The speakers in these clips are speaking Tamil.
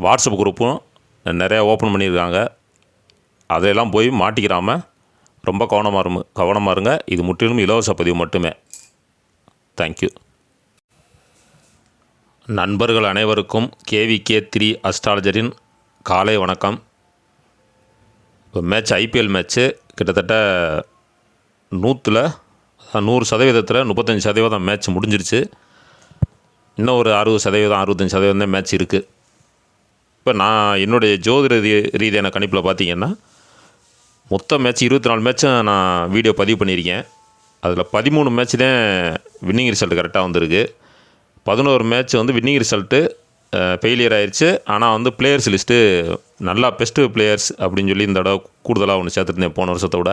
வாட்ஸ்அப் குரூப்பும் நிறையா ஓப்பன் பண்ணியிருக்காங்க. அதையெல்லாம் போய் மாட்டிக்கிறாமல் ரொம்ப கவனமாக இருங்க கவனமாக இருங்க. இது முற்றிலும் இலவச பதிவு மட்டுமே. தேங்க்யூ நண்பர்கள் அனைவருக்கும் கேவிகே த்ரீ அஸ்ட்ராலஜரின் காலை வணக்கம். இப்போ மேட்ச் ஐபிஎல் மேட்ச்சு கிட்டத்தட்ட நூற்றில் நூறு சதவீதத்தில் முப்பத்தஞ்சு சதவீதம் மேட்ச் முடிஞ்சிருச்சு. இன்னும் ஒரு அறுபது சதவீதம் அறுபத்தஞ்சு சதவீதம் தான் மேட்ச் இருக்குது இப்போ நான் என்னுடைய ஜோதிட ரீ ரீதியான கணிப்பில் பார்த்தீங்கன்னா மொத்த மேட்ச் இருபத்தி நாலு மேட்சும் நான் வீடியோ பதிவு பண்ணியிருக்கேன். அதில் பதிமூணு மேட்ச் தான் வின்னிங் ரிசல்ட் கரெக்டாக வந்திருக்கு. பதினோரு மேட்ச் வந்து வின்னிங் ரிசல்ட்டு ஃபெயிலியர் ஆயிடுச்சு ஆனால் வந்து பிளேயர்ஸ் லிஸ்ட்டு நல்லா பெஸ்ட்டு பிளேயர்ஸ் அப்படின்னு சொல்லி இந்த தடவை கூடுதலாக ஒன்று சேர்த்துருந்தேன் போன வருஷத்தை விட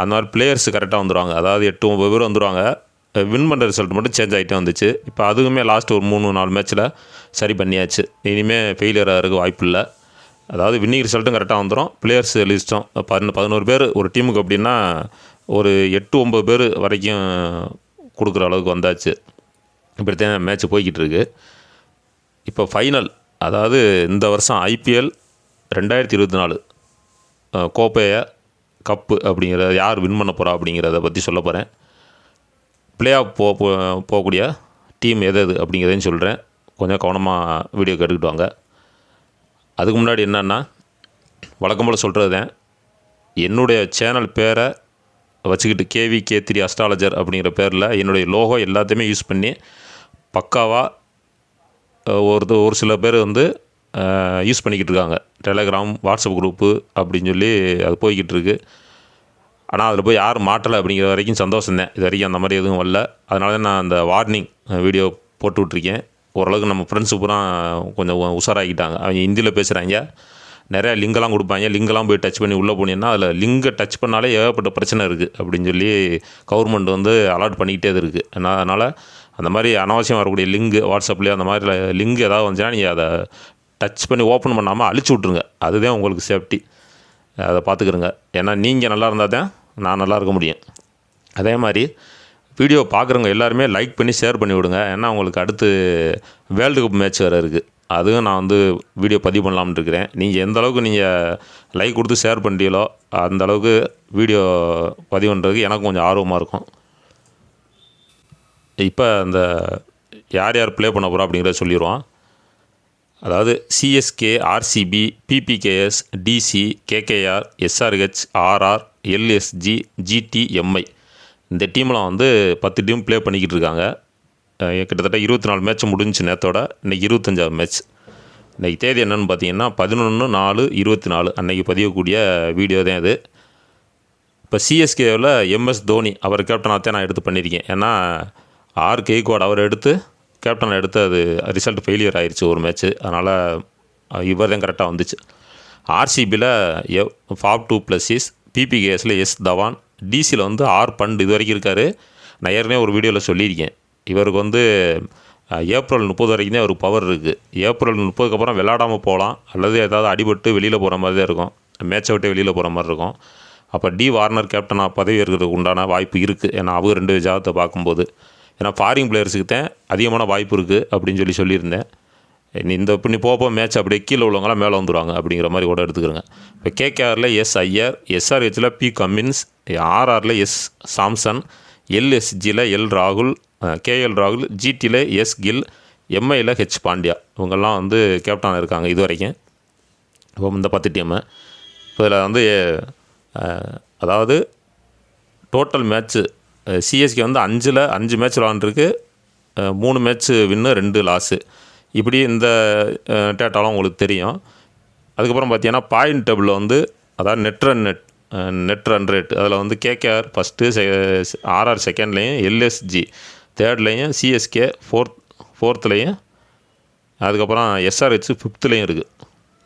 அந்த மாதிரி பிளேயர்ஸ் கரெக்டாக வந்துடுவாங்க அதாவது எட்டு ஒம்பது பேர் வந்துடுவாங்க வின் பண்ணுற ரிசல்ட் மட்டும் சேஞ்ச் ஆகிட்டே வந்துச்சு. இப்போ அதுவுமே லாஸ்ட் ஒரு மூணு நாலு மேட்ச்சில் சரி பண்ணியாச்சு. இனிமேல் ஃபெயிலியர் ஆகிறதுக்கு வாய்ப்பு இல்லை. அதாவது வின்னிங் ரிசல்ட்டும் கரெக்டாக வந்துடும் பிளேயர்ஸ் லிஸ்ட்டும் பதின பதினோரு பேர் ஒரு டீமுக்கு அப்படின்னா ஒரு எட்டு ஒம்பது பேர் வரைக்கும் கொடுக்குற அளவுக்கு வந்தாச்சு. இப்படித்தான் மேட்ச் போய்கிட்டு இருக்கு. இப்போ ஃபைனல் அதாவது இந்த வருஷம் ஐபிஎல் ரெண்டாயிரத்தி இருபத்தி நாலு கோப்பையை கப்பு அப்படிங்கிறத யார் வின் பண்ண போகிறா அப்படிங்கிறத பற்றி சொல்ல போகிறேன் பிளே ஆஃப் போ போகக்கூடிய டீம் எது எது அப்படிங்கிறதையும் சொல்கிறேன் கொஞ்சம் கவனமாக வீடியோ கேட்டுக்கிட்டு வாங்க. அதுக்கு முன்னாடி என்னென்னா வழக்கம் போல் சொல்கிறது தான் என்னுடைய சேனல் பேரை வச்சுக்கிட்டு கேவி கே த்ரீ அஸ்ட்ராலஜர் அப்படிங்கிற பேரில் என்னுடைய லோகோ எல்லாத்தையுமே யூஸ் பண்ணி பக்காவாக ஒரு ஒரு சில பேர் வந்து யூஸ் பண்ணிக்கிட்டு இருக்காங்க. டெலகிராம் வாட்ஸ்அப் குரூப்பு அப்படின்னு சொல்லி அது போய்கிட்டு இருக்குது ஆனால் அதில் போய் யாரும் மாட்டலை அப்படிங்கிற வரைக்கும் சந்தோஷம் தான். இது வரைக்கும் அந்த மாதிரி எதுவும் வரல. அதனால தான் நான் அந்த வார்னிங் வீடியோ போட்டு விட்ருக்கேன் ஓரளவுக்கு நம்ம ஃப்ரெண்ட்ஸு பூரா கொஞ்சம் உஷாராகிட்டாங்க. அவங்க ஹிந்தியில் பேசுகிறாங்க நிறையா லிங்கெல்லாம் கொடுப்பாங்க. லிங்கெல்லாம் போய் டச் பண்ணி உள்ளே போனீங்கன்னா அதில் லிங்கை டச் பண்ணாலே ஏகப்பட்ட பிரச்சனை இருக்குது அப்படின்னு சொல்லி கவர்மெண்ட் வந்து அலாட் பண்ணிக்கிட்டே இருக்குது ஏன்னா அதனால் அந்த மாதிரி அனாவசியம் வரக்கூடிய லிங்கு வாட்ஸ்அப்லேயே அந்த மாதிரி லிங்க் ஏதாவது வந்துச்சுன்னா நீங்கள் அதை டச் பண்ணி ஓப்பன் பண்ணாமல் அழிச்சு விட்ருங்க அதுதான் உங்களுக்கு சேஃப்டி அதை பார்த்துக்கிறங்க ஏன்னா நீங்கள் நல்லா இருந்தால் தான் நான் நல்லா இருக்க முடியும். அதே மாதிரி வீடியோ பார்க்குறவங்க எல்லாருமே லைக் பண்ணி ஷேர் பண்ணி விடுங்க. ஏன்னா உங்களுக்கு அடுத்து வேர்ல்டு கப் மேட்ச் வேறு இருக்குது அதுவும் நான் வந்து வீடியோ பதிவு பண்ணலாம்னு இருக்கிறேன். நீங்கள் எந்த அளவுக்கு நீங்கள் லைக் கொடுத்து ஷேர் பண்ணுறீங்களோ அந்த அளவுக்கு வீடியோ பதிவு பண்ணுறதுக்கு எனக்கு கொஞ்சம் ஆர்வமாக இருக்கும். இப்போ அந்த யார் யார் ப்ளே பண்ண போகிறோம் அப்படிங்கிறத சொல்லிடுவோம் அதாவது CSK RCB PBKS DC KKR SRH RR LSG GT MI. இந்த டீம்லாம் வந்து பத்து டீம் ப்ளே பண்ணிக்கிட்டு இருக்காங்க. கிட்டத்தட்ட இருபத்தி நாலு மேட்ச் முடிஞ்சுச்சு நேத்தோட இன்றைக்கி இருபத்தஞ்சாவது மேட்ச் இன்றைக்கி தேதி என்னென்னு பார்த்தீங்கன்னா பதினொன்று நாலு இருபத்தி நாலு அன்னைக்கு பதியக்கூடிய வீடியோ தான் இது. இப்போ சிஎஸ்கேவில் எம்எஸ் தோனி அவர் கேப்டனாக தான் நான் எடுத்து பண்ணியிருக்கேன். ஏன்னா ஆர் கெய்கோட் அவர் எடுத்து கேப்டனை எடுத்து அது ரிசல்ட் ஃபெயிலியர் ஆயிடுச்சு ஒரு மேட்ச்சு அதனால் இவர் தான் கரெக்டாக வந்துச்சு. ஆர்சிபியில் எ ஃபாப் டூ ப்ளஸ் இஸ் பிபிகேஎஸில் எஸ் தவான் டிசியில் வந்து ஆர் பண்ட் இது வரைக்கும் இருக்கார். நான் ஏற்கனவே ஒரு வீடியோவில் சொல்லியிருக்கேன். இவருக்கு வந்து ஏப்ரல் முப்பது வரைக்கும் தான் அவருக்கு பவர் இருக்குது ஏப்ரல் முப்பதுக்கு அப்புறம் விளாடாமல் போகலாம். அல்லது ஏதாவது அடிபட்டு வெளியில் போகிற மாதிரி தான் இருக்கும். மேட்சை விட்டு வெளியில் போகிற மாதிரி இருக்கும். அப்போ டி வார்னர் கேப்டனாக பதவி ஏற்கிறதுக்கு உண்டான வாய்ப்பு இருக்குது ஏன்னா அவங்க ரெண்டு ஜாதத்தை பார்க்கும்போது. ஏன்னா ஃபாரின் பிளேயர்ஸுக்கு தான் அதிகமான வாய்ப்பு இருக்குது அப்படின்னு சொல்லி சொல்லியிருந்தேன். நீ இந்த இப்போ நீ போப்போ மேட்ச் அப்படியே கீழே உள்ளவங்களாம் மேலே வந்துடுவாங்க அப்படிங்கிற மாதிரி கூட எடுத்துக்கிறோங்க. இப்போ கேகேஆரில் S Iyer எஸ்ஆர்ஹெச்சில் B Cummins ஆர்ஆரில் S Samson எல்எஸ்ஜியில் L ராகுல் கேஎல் ராகுல் ஜிடியில் எஸ் கில் எம்ஐயில் ஹெச் பாண்டியா இவங்கெல்லாம் வந்து கேப்டன் இருக்காங்க இது வரைக்கும் இப்போ இந்த பத்து டீமு இப்போ இதில் வந்து அதாவது டோட்டல் மேட்ச்சு சிஎஸ்கே வந்து அஞ்சில் அஞ்சு மேட்ச் விளாண்டுருக்கு. மூணு மேட்ச்சு வின்னு ரெண்டு லாஸு இப்படி இந்த டேட்டாலாம் உங்களுக்கு தெரியும். அதுக்கப்புறம் பார்த்தீங்கன்னா பாயிண்ட் டேபிளில் வந்து அதாவது net run net net run rate அதில் வந்து கேகேஆர் ஃபஸ்ட்டு செ ஆர்ஆர் செகண்ட்லேயும் எல்எஸ்ஜி தேர்ட்லேயும் சிஎஸ்கே ஃபோர்த் ஃபோர்த்துலேயும் அதுக்கப்புறம் எஸ்ஆர்ஹெச் ஃபிஃப்த்துலேயும் இருக்குது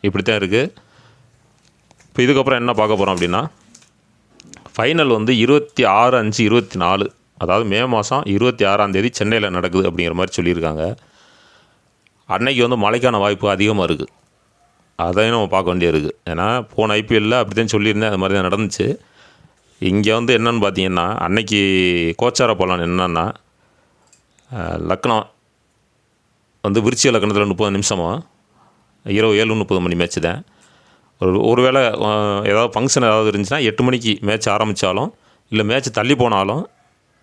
இப்படி தான் இருக்குது இப்போ இதுக்கப்புறம் என்ன பார்க்க போகிறோம் அப்படின்னா ஃபைனல் வந்து இருபத்தி ஆறு அஞ்சு இருபத்தி நாலு. அதாவது மே மாதம் இருபத்தி ஆறாம் தேதி சென்னையில் நடக்குது அப்படிங்கிற மாதிரி சொல்லியிருக்காங்க. அன்னைக்கு வந்து மழைக்கான வாய்ப்பு அதிகமாக இருக்குது அதையும் நம்ம பார்க்க வேண்டியிருக்குது ஏன்னா போன ஐபிஎல்லில் அப்படி தான் சொல்லியிருந்தேன் அது மாதிரி தான் நடந்துச்சு. இங்கே வந்து என்னன்னு பார்த்தீங்கன்னா அன்னைக்கு கோச்சார பலன் என்னன்னா லக்னம் வந்து விருச்சிய லக்னத்தில் முப்பது நிமிஷமா இரவு ஏழு முப்பது மணி மேட்ச் தான். ஒரு ஒருவேளை வேளை ஏதாவது ஃபங்க்ஷன் ஏதாவது இருந்துச்சுன்னா எட்டு மணிக்கு மேட்ச் ஆரம்பித்தாலும் இல்லை மேட்ச் தள்ளி போனாலும்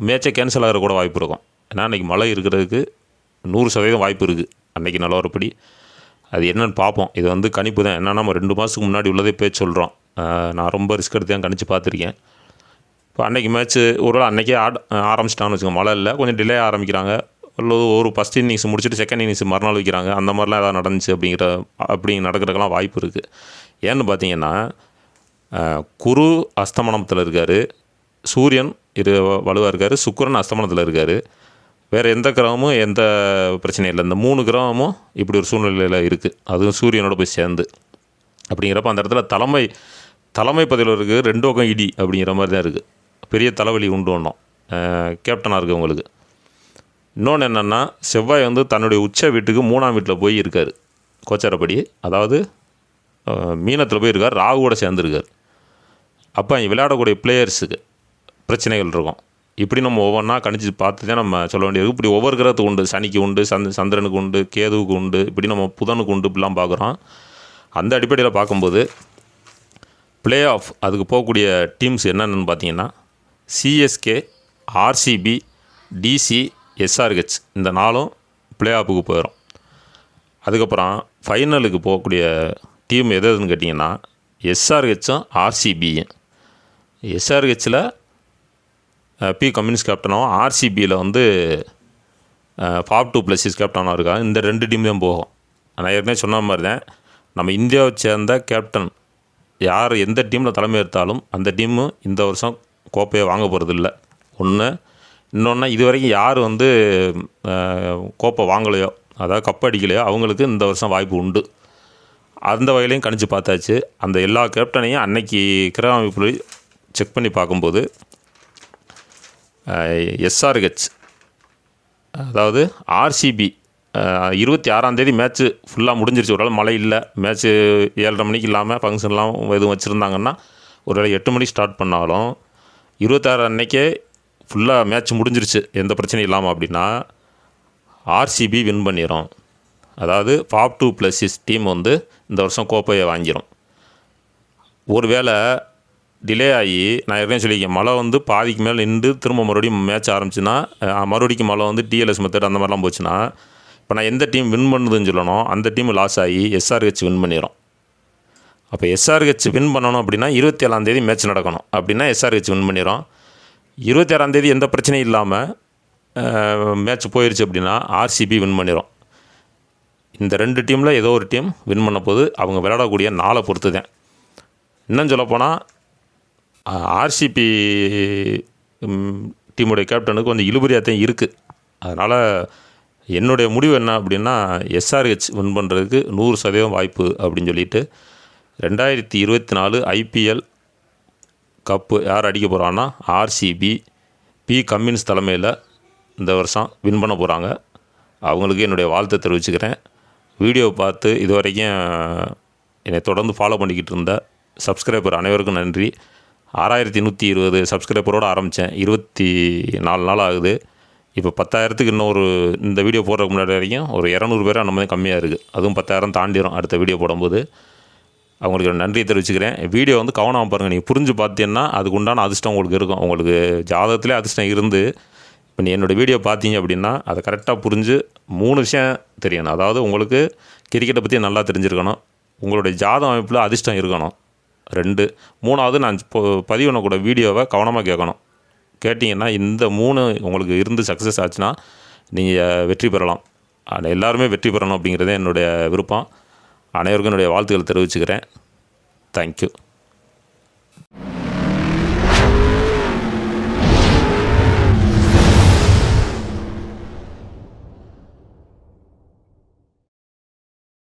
மேட்ச்சை கேன்சல் ஆகிற கூட வாய்ப்பு இருக்கும். ஏன்னா அன்றைக்கி மழை இருக்கிறதுக்கு நூறு சதவீதம் வாய்ப்பு இருக்குது அன்றைக்கி நிலவரப்படி அது என்னன்னு பார்ப்போம் இது வந்து கணிப்பு தான். என்னென்னா நம்ம ரெண்டு மாதத்துக்கு முன்னாடி உள்ளதே பேச்சு சொல்கிறோம் நான் ரொம்ப ரிஸ்க் எடுத்து தான் கணிச்சு பார்த்துருக்கேன். இப்போ அன்றைக்கி மேட்ச்சு ஒருவேளை அன்றைக்கே ஆட ஆரம்பிச்சிட்டான்னு வச்சுக்கோங்க. மழை இல்லை. கொஞ்சம் டிலே ஆரம்பிக்கிறாங்க. இல்லை ஒரு ஃபஸ்ட் இன்னிங்ஸ் முடிச்சுட்டு செகண்ட் இன்னிங்ஸ் மறுநாள் வைக்கிறாங்க. அந்த மாதிரிலாம் எதாவது நடந்துச்சு அப்படிங்கிற அப்படி நடக்கிறதுக்கெல்லாம் வாய்ப்பு இருக்குது ஏன்னு பார்த்தீங்கன்னா குரு அஸ்தமனத்தில் இருக்கார். சூரியன் இரு வலுவாக இருக்கார். சுக்கிரன் அஸ்தமனத்தில் இருக்கார். வேறு எந்த கிரகமும் எந்த பிரச்சனையும் இல்லை. இந்த மூணு கிரகமும் இப்படி ஒரு சூழ்நிலையில் இருக்குது அதுவும் சூரியனோட போய் சேர்ந்து. அப்படிங்கிறப்ப அந்த இடத்துல தலைமை தலைமை பதவியில் இருக்குது ரெண்டு பக்கம் இடி அப்படிங்கிற மாதிரி தான் இருக்குது பெரிய தலைவலி உண்டு ஒன்றும் கேப்டனாக இருக்குது உங்களுக்கு இன்னொன்று என்னென்னா செவ்வாய் வந்து தன்னுடைய உச்ச வீட்டுக்கு மூணாம் வீட்டில் போய் இருக்கார். கோச்சாரப்படி. அதாவது மீனத்தில் போய் இருக்கார். ராகுவோட சேர்ந்துருக்கார். அப்போ விளையாடக்கூடிய பிளேயர்ஸுக்கு பிரச்சனைகள் இருக்கும். இப்படி நம்ம ஒவ்வொன்றா கணிச்சு பார்த்து தான் நம்ம சொல்ல வேண்டியது. இப்படி ஒவ்வொரு கிரகத்துக்கு உண்டு. சனிக்கு உண்டு சந்த் சந்திரனுக்கு உண்டு கேதுவுக்கு உண்டு. இப்படி நம்ம புதனுக்கு உண்டு இப்படிலாம் பார்க்குறோம். அந்த அடிப்படையில் பார்க்கும்போது ப்ளே ஆஃப் அதுக்கு போகக்கூடிய டீம்ஸ் என்னென்னு பார்த்தீங்கன்னா சிஎஸ்கே ஆர்சிபி டிசி எஸ்ஆர்ஹெச் இந்த நாளும் பிளே ஆஃபுக்கு போயிடும் அதுக்கப்புறம் ஃபைனலுக்கு போகக்கூடிய டீம் எது எதுன்னு கேட்டிங்கன்னா எஸ்ஆர்ஹெச்சும் ஆர்சிபியும் எஸ்ஆர்ஹெச்சில் பி கம்யூனிஸ்ட் கேப்டனும் ஆர்சிபியில் வந்து ஃபாப் டூ ப்ளஸிஸ் கேப்டனாக இருக்காங்க இந்த ரெண்டு டீம் தான் போகும். நான் ஏற்கனவே சொன்ன மாதிரி தான் நம்ம இந்தியாவை சேர்ந்த கேப்டன் யார் எந்த டீமில் தலைமை எடுத்தாலும் அந்த டீமு இந்த வருஷம் கோப்பையை வாங்க போகிறதில்ல ஒன்று இன்னொன்று இது வரைக்கும் யார் வந்து கோப்பை வாங்கலையோ அதாவது கப் அடிக்கலையோ அவங்களுக்கு இந்த வருஷம் வாய்ப்பு உண்டு. அந்த வகையிலையும் கணிச்சு பார்த்தாச்சு. அந்த எல்லா கேப்டனையும் அன்னைக்கு கிரக அமைப்புல செக் பண்ணி பார்க்கும்போது எஸ்ஆர்ஹெச் அதாவது ஆர்சிபி இருபத்தி ஆறாம் தேதி மேட்ச்சு ஃபுல்லாக முடிஞ்சிருச்சு. ஒரு மழை இல்லை. மேட்ச்சு ஏழரை மணிக்கு இல்லாமல் ஃபங்க்ஷன்லாம் எதுவும் வச்சுருந்தாங்கன்னா ஒரு வேளை எட்டு மணிக்கு ஸ்டார்ட் பண்ணாலும் இருபத்தாறு அன்னைக்கே ஃபுல்லாக மேட்ச் முடிஞ்சிருச்சு. எந்த பிரச்சனையும் இல்லாமல் அப்படின்னா ஆர்சிபி வின் பண்ணிடும் அதாவது Faf du Plessis six team வந்து இந்த வருஷம் கோப்பையை வாங்கிடும் ஒருவேளை டிலே ஆகி நான் ஏற்கனவே சொல்லியிருக்கேன் மழை வந்து பாதிக்கு மேலே நின்று திரும்ப மறுபடியும் மேட்ச் ஆரம்பிச்சுன்னா மறுபடிக்கும் மழை வந்து டிஎல்எஸ் மெத்தட் அந்த மாதிரிலாம் போச்சுன்னா இப்போ நான் எந்த டீம் வின் பண்ணுதுன்னு சொல்லணும் அந்த டீம் லாஸ் ஆகி எஸ்ஆர்ஹெச் வின் பண்ணிடும் அப்போ எஸ்ஆர்ஹெச் வின் பண்ணணும் அப்படின்னா இருபத்தி ஏழாந்தேதி மேட்ச் நடக்கணும். அப்படின்னா எஸ்ஆர்ஹெச் வின் பண்ணிடும் இருபத்தி ஆறாந்தேதி எந்த பிரச்சனையும் இல்லாமல் மேட்ச் போயிடுச்சு அப்படின்னா ஆர்சிபி வின் பண்ணிடும் இந்த ரெண்டு டீமில் ஏதோ ஒரு டீம் வின் பண்ண போது அவங்க விளையாடக்கூடிய நாளை பொறுத்து தான் இன்னும் சொல்லப்போனால் ஆர்சிபி டீமுடைய கேப்டனுக்கு கொஞ்சம் இழுபறியாத்தையும் இருக்குது அதனால் என்னுடைய முடிவு என்ன அப்படின்னா எஸ்ஆர்ஹெச் வின் பண்ணுறதுக்கு நூறு சதவீதம் வாய்ப்பு அப்படின்னு சொல்லிட்டு ரெண்டாயிரத்தி இருபத்தி நாலு ஐபிஎல் கப்பு யார் அடிக்க போகிறான்னா ஆர்சிபி பி கம்மின்ஸ் தலைமையில் இந்த வருஷம் வின் பண்ண போகிறாங்க அவங்களுக்கு என்னுடைய வாழ்த்தை தெரிவிச்சுக்கிறேன். வீடியோ பார்த்து இது வரைக்கும் என்னை தொடர்ந்து ஃபாலோ பண்ணிக்கிட்டு இருந்த சப்ஸ்கிரைபர் அனைவருக்கும் நன்றி. ஆறாயிரத்தி நூற்றி இருபது சப்ஸ்கிரைபரோடு ஆரம்பித்தேன் இருபத்தி நாலு நாள் ஆகுது. இப்போ பத்தாயிரத்துக்கு இன்னொரு இந்த வீடியோ போடுறதுக்கு முன்னாடி வரைக்கும் ஒரு இரநூறு பேராக நம்ம கம்மியாக இருக்குது அதுவும் பத்தாயிரம் தாண்டிடும் அடுத்த வீடியோ போடும்போது. அவங்களுக்கு நன்றியை தெரிவிச்சுக்கிறேன். வீடியோ வந்து கவனமாக பாருங்கள் நீங்கள் புரிஞ்சு பார்த்தீங்கன்னா அதுக்கு உண்டான அதிர்ஷ்டம் உங்களுக்கு இருக்கும். உங்களுக்கு ஜாதகத்திலே அதிர்ஷ்டம் இருந்து இப்போ நீ என்னோடய வீடியோ பார்த்தீங்க அப்படின்னா அதை கரெக்டாக புரிஞ்சு மூணு விஷயம் தெரியணும். அதாவது உங்களுக்கு கிரிக்கெட்டை பற்றி நல்லா தெரிஞ்சிருக்கணும். உங்களுடைய ஜாதக அமைப்பில் அதிர்ஷ்டம் இருக்கணும். ரெண்டு. மூணாவது நான் இப்போ பதிவு பண்ணக்கூட வீடியோவை கவனமாக கேட்கணும். கேட்டிங்கன்னா இந்த மூணு உங்களுக்கு இருந்து சக்ஸஸ் ஆச்சுன்னா நீங்கள் வெற்றி பெறலாம். ஆனால் எல்லாருமே வெற்றி பெறணும் அப்படிங்கிறதே என்னுடைய விருப்பம். அனைவருக்கும் என்னுடைய வாழ்த்துக்கள் தெரிவிச்சுக்கிறேன். தேங்க்யூ